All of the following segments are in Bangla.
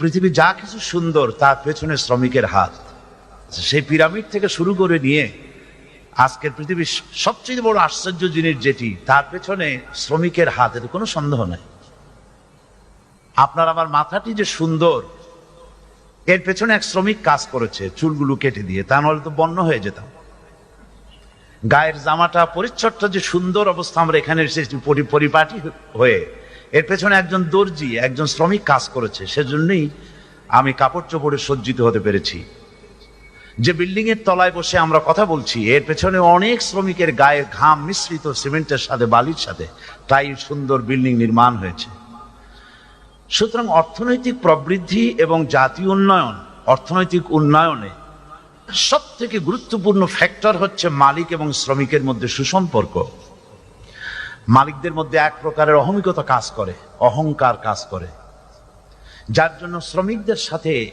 পৃথিবী যা কিছু সুন্দর, তার পেছনে শ্রমিকের হাত। সেই পিরামিড থেকে শুরু করে নিয়ে আজকের পৃথিবীর সবচেয়ে বড় আশ্চর্য জিনিস যেটি, তার পেছনে শ্রমিকের হাত এতে কোনো সন্দেহ নাই। আপনার আমার মাথাটি যে সুন্দর, এর পেছনে এক শ্রমিক কাজ করেছে, চুলগুলো কেটে দিয়ে, তা নাহলে তো বন্য হয়ে যেতাম। গায়ের জামাটা পরিচ্ছদটা যে সুন্দর অবস্থা আমরা এখানে এসেছি পরিপাটি হয়ে এর পেছনে একজন দর্জি, একজন শ্রমিক কাজ করেছে, সেজন্যই আমি কাপড় চোপড়ে সজ্জিত হতে পেরেছি। যে বিল্ডিং এর তলায় বসে আমরা কথা বলছি, এর পেছনে অনেক শ্রমিকের গায়ে ঘাম মিশ্রিত সিমেন্টের সাথে, বালির সাথে, তাই সুন্দর বিল্ডিং নির্মাণ হয়েছে। সুতরাং অর্থনৈতিক প্রবৃদ্ধি এবং জাতীয় উন্নয়ন, অর্থনৈতিক উন্নয়নে সব থেকে গুরুত্বপূর্ণ ফ্যাক্টর হচ্ছে মালিক এবং শ্রমিকের মধ্যে সুসম্পর্ক। মালিকদের মধ্যে এক প্রকারের অহমিকতা কাজ করে, অহংকার কাজ করে। যার জন্য শ্রমিকদের সাথে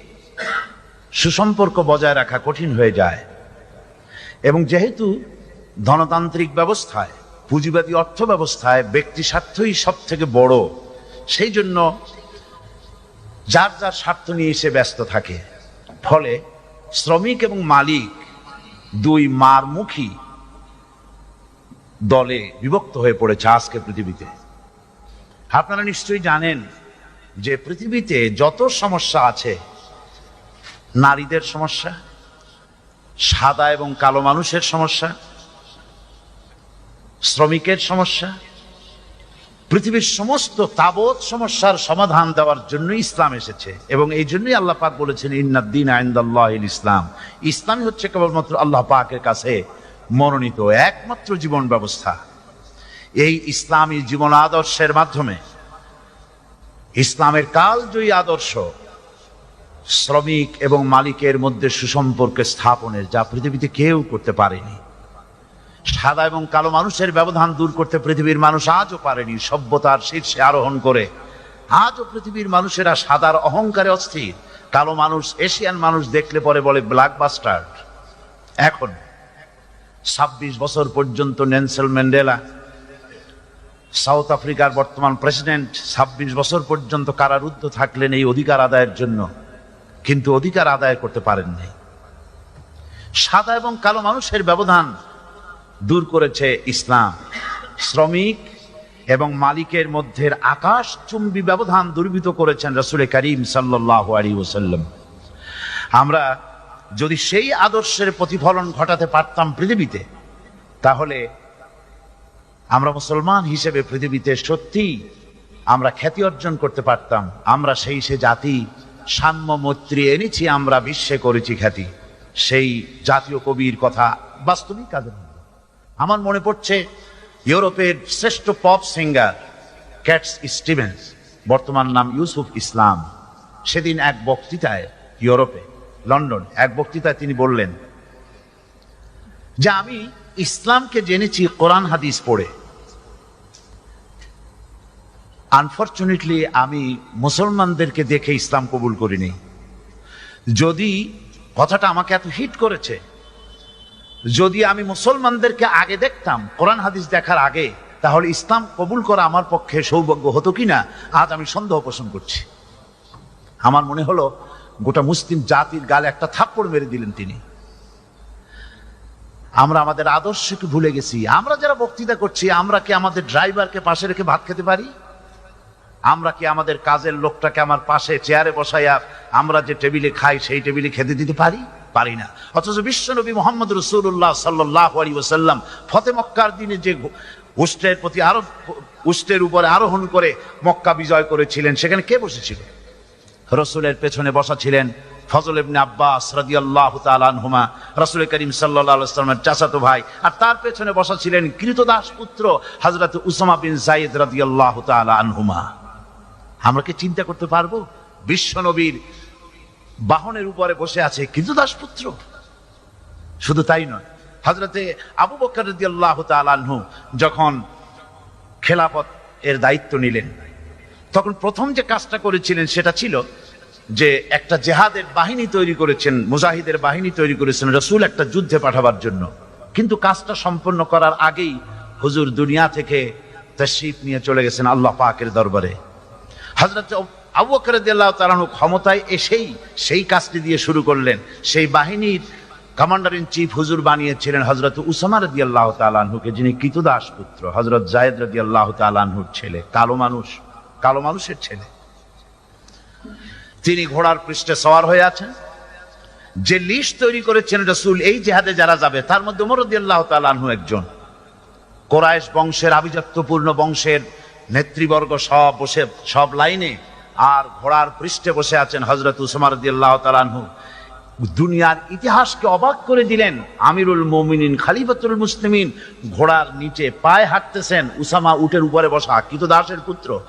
সুসম্পর্ক বজায় রাখা কঠিন হয়ে যায়। এবং যেহেতু ধনতান্ত্রিক ব্যবস্থায়, পুঁজিবাদী অর্থ ব্যবস্থায় ব্যক্তি স্বার্থই সব থেকে বড়, সেই জন্য যার যার স্বার্থ নিয়ে সে ব্যস্ত থাকে। ফলে শ্রমিক এবং মালিক দুই মারমুখী দলে বিভক্ত হয়ে পড়েছে আজকে পৃথিবীতে। আপনারা নিশ্চয়ই জানেন যে পৃথিবীতে যত সমস্যা আছে, নারীদের সমস্যা, সাদা এবং কালো মানুষের সমস্যা, শ্রমিকের সমস্যা, পৃথিবীর সমস্ত তাবৎ সমস্যার সমাধান দেওয়ার জন্য ইসলাম এসেছে এবং এই জন্যই আল্লাহ পাক বলেছেন, ইন্নাদ্দিন আইন্দাল্লাহ ইসলাম। ইসলামই হচ্ছে কেবলমাত্র আল্লাহ পাকের কাছে মনোনীত একমাত্র জীবন ব্যবস্থা। এই ইসলামী জীবন আদর্শের মাধ্যমে ইসলামের কালজয়ী আদর্শ শ্রমিক এবং মালিকের মধ্যে সুসম্পর্ক স্থাপনের, যা পৃথিবীতে কেউ করতে পারেনি। সাদা এবং কালো মানুষের ব্যবধান দূর করতে পৃথিবীর মানুষ আজও পারেনি। সভ্যতার শীর্ষে আরোহণ করে আজও পৃথিবীর মানুষেরা সাদার অহংকারে অস্থির। কালো মানুষ, এশিয়ান মানুষ দেখলে পরে বলে ব্ল্যাক বাস্টার্ড এখন ছাব্বিশ বছর পর্যন্ত নেনসেল ম্যান্ডেলা, সাউথ আফ্রিকার বর্তমান প্রেসিডেন্ট, ছাব্বিশ বছর পর্যন্ত কারারুদ্ধ থাকলেন এই অধিকার আদায়ের জন্য, কিন্তু অধিকার আদায় করতে পারেননি সাদা এবং কালো মানুষের ব্যবধান দূর করেছে ইসলাম। শ্রমিক এবং মালিকের মধ্যে আকাশ চুম্বী ব্যবধান দুর্বৃত করেছেন রসুল করিম সাল্লাহ আলী ওসাল্লাম আমরা যদি সেই আদর্শের প্রতিফলন ঘটাতে পারতাম পৃথিবীতে, তাহলে আমরা মুসলমান হিসেবে পৃথিবীতে সত্যি আমরা খ্যাতি অর্জন করতে পারতাম আমরা সেই সে জাতি, সাম্য মৈত্রী এনেছি, আমরা বিশ্বে করেছি খ্যাতি সেই জাতীয় কবির কথা বাস্তবিক কাজে। আমার মনে পড়ছে ইউরোপের শ্রেষ্ঠ পপ সিঙ্গার ক্যাটস স্টিভেন্স, বর্তমান নাম ইউসুফ ইসলাম, সেদিন এক বক্তৃতায় ইউরোপে লন্ডন। এক বক্তৃতায় তিনি বললেন, যে আমি ইসলামকে জেনেছি কোরআন, হাদিস পড়ে। আনফর্চুনেটলি আমি মুসলমানদেরকে দেখে ইসলাম কবুল করিনি। যদি কথাটা আমাকে এত হিট করেছে, যদি আমি মুসলমানদেরকে আগে দেখতাম, কোরআন, হাদিস দেখার আগে, তাহলে ইসলাম কবুল করা আমার পক্ষে সৌভাগ্য হতো কিনা, আজ আমি সন্দেহ পোষণ করছি। আমার মনে হলো গোটা মুসলিম জাতির গালে একটা থাপ্পড় মেরে দিলেন তিনি। আমরা আমাদের আদর্শকে ভুলে গেছি। আমরা যারা বক্তৃতা করছি, আমরা কি আমাদের ড্রাইভারকে পাশে রেখে ভাত খেতে পারি? আমরা কি আমাদের কাজের লোকটাকে আমার পাশে চেয়ারে বসাইয়া আমরা যে টেবিলে খাই, সেই টেবিলে খেতে দিতে পারি? পারি না। অথচ বিশ্বনবী মোহাম্মদ রসুল্লাহ সাল্লাহ আলী ওসাল্লাম ফতে মক্কার দিনে যে উষ্টের প্রতি আরও উষ্টের উপরে আরোহণ করে মক্কা বিজয় করেছিলেন, সেখানে কে বসেছিল? রসুলের পেছনে বসা ছিলেন ফজল ইবনে আব্বাস রাদিয়াল্লাহু তাআলা আনহুমা, রাসূল করিম ওয়াসাল্লামের চাচাতো ভাই। আর তার পেছনে বসা ছিলেন কৃতদাস পুত্র হযরত উসামা বিন যায়েদ রাদিয়াল্লাহু তাআলা আনহুমা। আমরা কি চিন্তা করতে পারব? বিশ্ব নবীর বাহনের উপরে বসে আছে কৃতদাস পুত্র। শুধু তাই নয় হজরতে আবু বকর রাদিয়াল্লাহু তাআলা আনহু যখন খেলাফত এর দায়িত্ব নিলেন তখন প্রথম যে কাজটা করেছিলেন সেটা ছিল যে একটা জেহাদের বাহিনী তৈরি করেছেন, মুজাহিদের বাহিনী তৈরি করেছেন, রসুল একটা যুদ্ধে পাঠাবার জন্য। কিন্তু কাজটা সম্পন্ন করার আগেই হুজুর দুনিয়া থেকে তশরিফ নিয়ে চলে গেছেন আল্লাহ পাকের দরবারে। হজরত আবু বকর রাদিয়াল্লাহু ক্ষমতায় এসেই সেই কাজটি দিয়ে শুরু করলেন। সেই বাহিনীর কমান্ডার ইন চিফ হুজুর বানিয়েছিলেন হজরত উসামা রাদিয়াল্লাহু তাআলা আনহুকে, যিনি কিতুদাস পুত্র হজরত জায়েদ রাদিয়াল্লাহু তাআলা আনহুর ছেলে, কালো মানুষ। কালো মানুষের ছেলে। তিনি ঘোড়ার পৃষ্ঠে সওয়ার হয়ে আছেন। যে লিস্ট তৈরি করেছেন রসুল, এই জেহাদে যারা যাবে, তার মধ্যে ওমর রাদিয়াল্লাহু তাআলা আনহু একজন। কোরাইশ বংশের আভিজাত্যপূর্ণ বংশের নেতৃবর্গ সব বসে, সব লাইনে আর ঘোড়ার পৃষ্ঠে বসে আছেন হজরত উসমার দিল্লাহ তালানহু দুনিয়ার ইতিহাসকে অবাক করে দিলেন আমিরুল মোমিনিন খালিফাতুল মুসলিমিন। ঘোড়ার নিচে পায়ে হাঁটতেছেন, উসামা উটের উপরে বসা কিত দাসের পুত্র।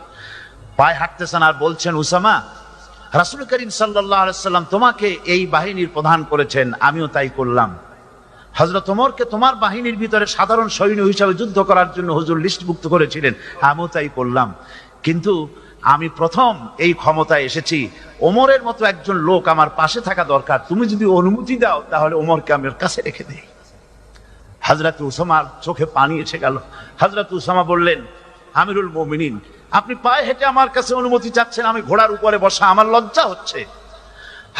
পায়ে হাঁটতেছেন আর বলছেন, উসামা, রাসুল করিম সাল্লাম তোমাকে এই বাহিনীর প্রধান করেছেন, আমিও তাই করলাম। হজরত ওমরকে তোমার বাহিনীর ভিতরে সাধারণ সৈন্য হিসাবে যুদ্ধ করার জন্য হুজুর লিস্টভুক্ত করেছিলেন, আমিও তাই করলাম। কিন্তু আমি প্রথম এই ক্ষমতায় এসেছি, ওমরের মতো একজন লোক আমার পাশে থাকা দরকার। তুমি যদি অনুমতি দাও, তাহলে ওমরকে আমার কাছে রেখে দেই। হাজরত উসামার চোখে পানি এসে গেল। হাজরত উসামা বললেন, আমিরুল মোমিনিন আপনি পায়ে হেঁটে আমার কাছে অনুমতি চাচ্ছেন, আমি ঘোড়ার উপরে বসা, আমার লজ্জা হচ্ছে।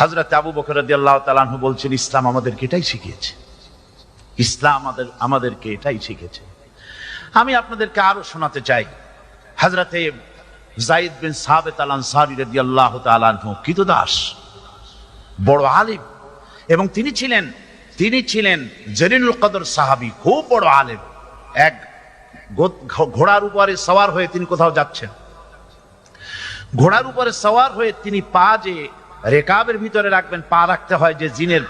হাজরত আবু বকর রাদিয়াল্লাহু তাআলা বলছেন, ইসলাম আমাদেরকে এটাই শিখিয়েছে। ইসলাম আমাদের, আমাদেরকে এটাই শিখেছে। আমি আপনাদেরকে আরও শোনাতে চাই। হাজরাতে জাইদ বিন সাবেত আল আনসারি রাদিয়াল্লাহু তাআলা আনহু কৃতদাস বড় আলিম, এবং তিনি ছিলেন তিনি ছিলেন জরিনুল কদর সাহাবী, খুব বড় আলেম, এক ঘোড়ার উপরে সওয়ার হয়ে তিনি কোথাও যাচ্ছেন। ঘোড়ার উপরে সওয়ার হয়ে তিনি পা যে রেকাবের ভিতরে রাখবেন, পা রাখতে হয় যে জিনের,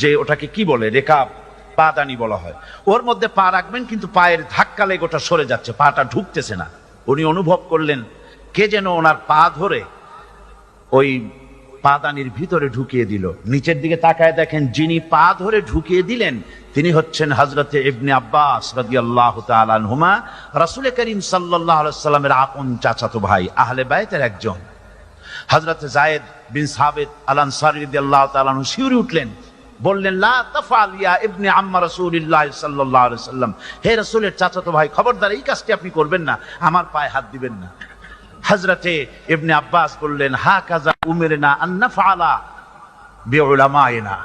যে ওটাকে কি বলে, রেকাব, পাদানি বলা হয়। ওর মধ্যে পা রাখবেন, কিন্তু পায়ের ধাক্কা লেগে ওটা সরে যাচ্ছে, পাটা ঢুকতেছে না। উনি অনুভব করলেন, কে যেন ওনার পা ধরে ওই পাদানির ভিতরে ঢুকিয়ে দিল। নিচের দিকে তাকায় দেখেন যিনি পা ধরে ঢুকিয়ে দিলেন, তিনি হচ্ছেন হজরতে ইবনে আব্বাস রাদিয়াল্লাহু তাআলা আনহুমা। রাসূল করিম আলাইহি সাল্লামের আপন চাচাতো ভাই, আহলে বাইতের একজন। হজরত জায়েদ বিন সাবিত আল আনসারী রাদিয়াল্লাহু তাআলা আনহু শিউরে উঠলেন, বললেন, লা তাফআল ইয়া ইবনে আম্মা রাসূলিল্লাহ সাল্লাল্লাহু আলাইহি সাল্লাম হে রাসূলের চাচাতো ভাই, খবরদার, এই কাজটি আপনি করবেন না, আমার পায়ে হাত দিবেন না। হজরতে ইবনে আব্বাস বললেন, হা কাজা উমেরনা আন্না ফালা বেউলামায়না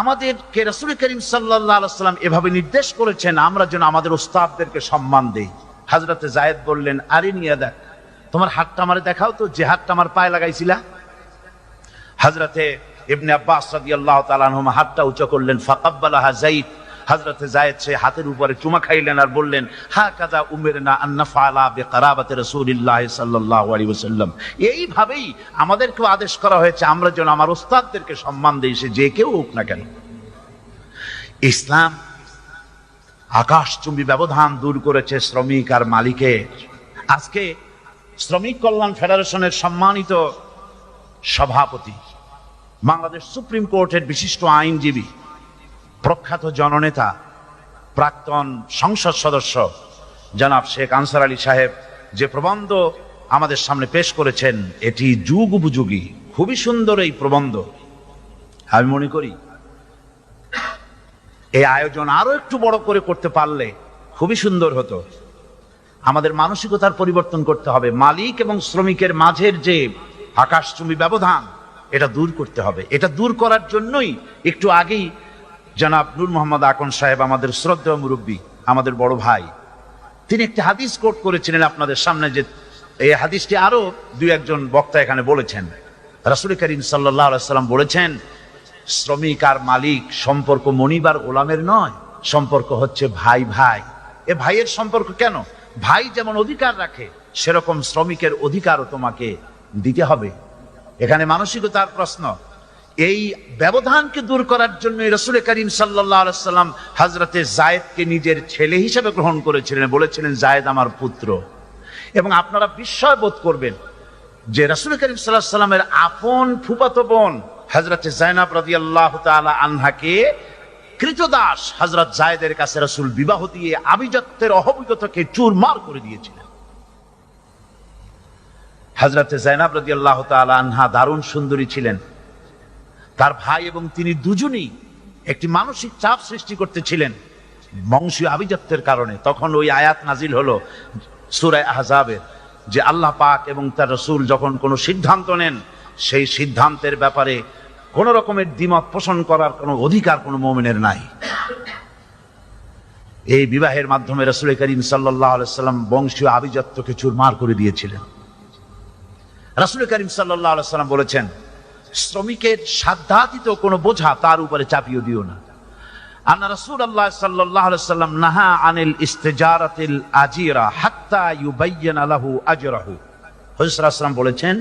আমাদেরকে রাসূল করিম আলাইহি সাল্লাম এভাবে নির্দেশ করেছেন, আমরা যেন আমাদের ওস্তাদদেরকে সম্মান দেই। হযরতে জায়েদ বললেন, আরে নিয়ে দেখ তোমার হাতটা আমারে দেখাও তো, যে হাতটা আমার পায়ে লাগাইছিলা? হযরতে ইবনে আব্বাস রাদিয়াল্লাহু তাআলা আনহুমা হাতটা উঁচু করলেন, ফাকাব্বালাহা যায়েদ হযরতে জায়েদ সে হাতের উপরে চুমা খাইলেন আর বললেন হা কাজা উমেরনা আন্না ফালা বিকারাবাতি রাসূলিল্লাহ সাল্লাল্লাহু আলাইহি ওয়াসাল্লাম। এইভাবেই আমাদেরকেও আদেশ করা হয়েছে, আমরা যেন আমার ওস্তাদদেরকে সম্মান দেই, সে যে কেউ হোক না কেন। ইসলাম আকাশচুম্বী ব্যবধান দূর করেছে শ্রমিক আর মালিকের আজকে শ্রমিক কল্যাণ ফেডারেশনের সম্মানিত সভাপতি, বাংলাদেশ সুপ্রিম কোর্টের বিশিষ্ট আইনজীবী প্রখ্যাত জননেতা, প্রাক্তন সংসদ সদস্য জনাব শেখ আনসার আলী সাহেব যে প্রবন্ধ আমাদের সামনে পেশ করেছেন, এটি যুগ উপযোগী, খুবই সুন্দর এই প্রবন্ধ। আমি মনে করি, এই আয়োজন আরও একটু বড় করে করতে পারলে খুবই সুন্দর হতো। আমাদের মানসিকতার পরিবর্তন করতে হবে, মালিক এবং শ্রমিকের মাঝের যে আকাশচুম্বী ব্যবধান, এটা দূর করতে হবে। এটা দূর করার জন্যই একটু আগেই জনাব নূর মোহাম্মদ আকন সাহেব, আমাদের শ্রদ্ধেয় মুরব্বী, আমাদের বড় ভাই। তিনি একটি হাদিস কোট করেছিলেন আপনাদের সামনে যে এই হাদিসটি আরও দুই একজন বক্তা এখানে বলেছেন। রাসুল করিম সাল্লাহ সাল্লাম বলেছেন, শ্রমিক আর মালিক সম্পর্ক মনিবার গোলামের নয়, সম্পর্ক হচ্ছে ভাই ভাই। এ ভাইয়ের সম্পর্ক কেন? ভাই যেমন অধিকার রাখে, সেরকম শ্রমিকের অধিকারও তোমাকে দিতে হবে। এখানে মানসিকতার প্রশ্ন এই ব্যবধানকে দূর করার জন্য রসুল করিম সাল্লাহ সাল্লাম হাজরতে জায়েদকে নিজের ছেলে হিসেবে গ্রহণ করেছিলেন, বলেছিলেন জায়েদ আমার পুত্র। এবং আপনারা বিস্ময় বোধ করবেন যে রসুল করিম সাল্লাহ সাল্লামের আপন ফুপাতো বোন হজরত জাইনাব রাজি আল্লাহ আনহাকে কৃতদাস হজরত জায়দের কাছে রসুল বিবাহ দিয়ে আবিজত্বের অহবিগতকে চুরমার করে দিয়েছিলেন। হজরত জাইনাব রাজি আল্লাহ আনহা দারুণ সুন্দরী ছিলেন। তার ভাই এবং তিনি দুজনই একটি মানসিক চাপ সৃষ্টি করতেছিলেন বংশীয় আভিজাত্যের কারণে। তখন ওই আয়াত নাজিল হলো সুরায় আহজাবের, যে আল্লাহ পাক এবং তার রসুল যখন কোনো সিদ্ধান্ত নেন, সেই সিদ্ধান্তের ব্যাপারে কোন রকমের দ্বিমত পোষণ করার কোনো অধিকার কোনো মোমেনের নাই। এই বিবাহের মাধ্যমে রসুল করিম সাল্লাম বংশীয় আভিজাত্যকে চুরমার করে দিয়েছিলেন। রাসুল করিম সাল্লাহ সাল্লাম বলেছেন শ্রমিকের সাধ্যাতীত কোনো বোঝা তার উপরে চাপিয়ে দিও না। আন্না রাসূল আল্লাহ আলাইহি সাল্লাম নাহা আনিল ইস্তিজারাতিল আজিরা হাত্তা ইউবাইয়ানা লাহু আজরাহু। হযরত সাল্লাল্লাহু বলেছেন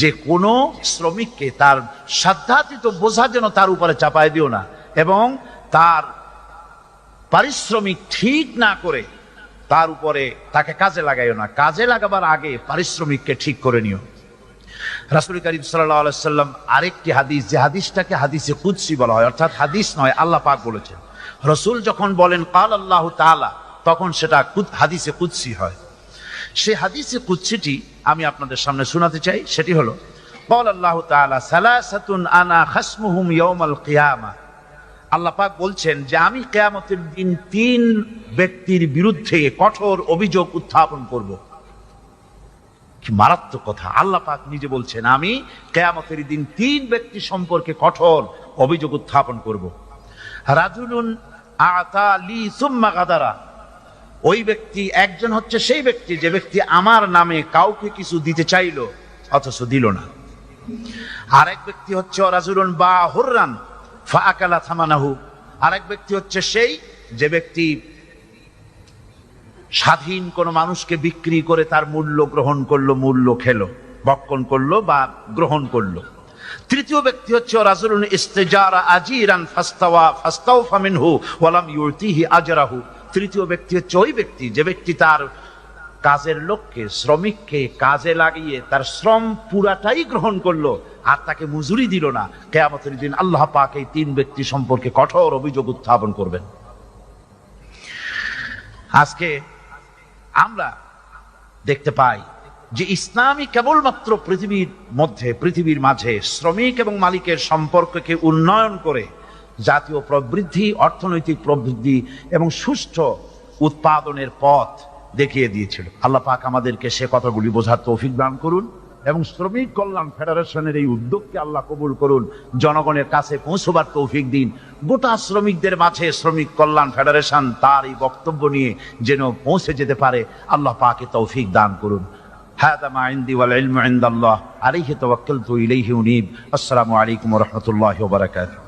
যে কোন শ্রমিককে তার সাধ্যাতীত বোঝা যেন তার উপরে চাপায় দিও না এবং তার পারিশ্রমিক ঠিক না করে তার উপরে তাকে কাজে লাগাইও না। কাজে লাগাবার আগে পারিশ্রমিককে ঠিক করে নিও। রাসুল করিম সাল্লাম আরেকটি হাদিস, যে হাদিসটাকে হাদিসে কুদ্সি বলা হয়, অর্থাৎ হাদিস নয়, আল্লাহ পাক বলেছেন রসুল যখন বলেন, কাল আল্লাহ তালা তখন সেটা হাদিসে কুদ্সি হয় সে হাদিসে কুদ্সিটি আমি আপনাদের সামনে শোনাতে চাই, সেটি হলো, কল আল্লাহ তালা সালাসাতুন আনা খাসমুহুম ইয়মাল কিয়ামা আল্লাহ পাক বলছেন যে, আমি কেয়ামতের দিন তিন ব্যক্তির বিরুদ্ধে কঠোর অভিযোগ উত্থাপন করব। কি মারাত্মক কথা। আল্লাহ পাক নিজে বলছেন, আমি কেয়ামতের দিন তিন ব্যক্তি সম্পর্কে কঠোর অভিযোগ উত্থাপন করব। রাজুলুন আতা লি সুম্মা গাদারা। ওই ব্যক্তি একজন হচ্ছে সেই ব্যক্তি, যে ব্যক্তি আমার নামে কাউকে কিছু দিতে চাইলো, অথচ দিল না। আরেক ব্যক্তি হচ্ছে রাজুলুন বা হুররান ফাআকালা থামানাহু। আরেক ব্যক্তি হচ্ছে সেই, যে ব্যক্তি স্বাধীন কোনো মানুষকে বিক্রি করে তার মূল্য গ্রহণ করল, মূল্য খেলো, বক্ষণ করল বা গ্রহণ করল। তৃতীয় ব্যক্তি হচ্ছে রাজুলুন ইস্তেজারা আজিরান ফাস্তাওয়া, ফাস্তাওফা মিনহু ওয়ালাম তৃতীয় ব্যক্তি হচ্ছে ওই ব্যক্তি, যে ব্যক্তি তার কাজের লোককে, শ্রমিককে কাজে লাগিয়ে তার শ্রম পুরাটাই গ্রহণ করল আর তাকে মজুরি দিল না। কেয়ামতের দিন আল্লাহ পাক এই তিন ব্যক্তি সম্পর্কে কঠোর অভিযোগ উত্থাপন করবেন। আজকে আমরা দেখতে পাই যে ইসলামই কেবলমাত্র পৃথিবীর মধ্যে, পৃথিবীর মাঝে শ্রমিক এবং মালিকের সম্পর্ককে উন্নয়ন করে জাতীয় প্রবৃদ্ধি, অর্থনৈতিক প্রবৃদ্ধি এবং সুষ্ঠু উৎপাদনের পথ দেখিয়ে দিয়েছিল। আল্লাহ পাক আমাদেরকে সে কথাগুলি বোঝার তৌফিক দান করুন। এবং শ্রমিক কল্যাণ ফেডারেশনের এই উদ্যোগকে আল্লাহ কবুল করুন জনগণের কাছে পৌঁছবার তৌফিক দিন গোটা শ্রমিকদের মাঝে শ্রমিক কল্যাণ ফেডারেশন তার এই বক্তব্য নিয়ে যেন পৌঁছে যেতে পারে আল্লাহ পাকে তৌফিক দান করুন هذا ما عندي والعلم عند الله عليه توكلت إليه أنيب السلام عليكم ورحمة الله وبركاته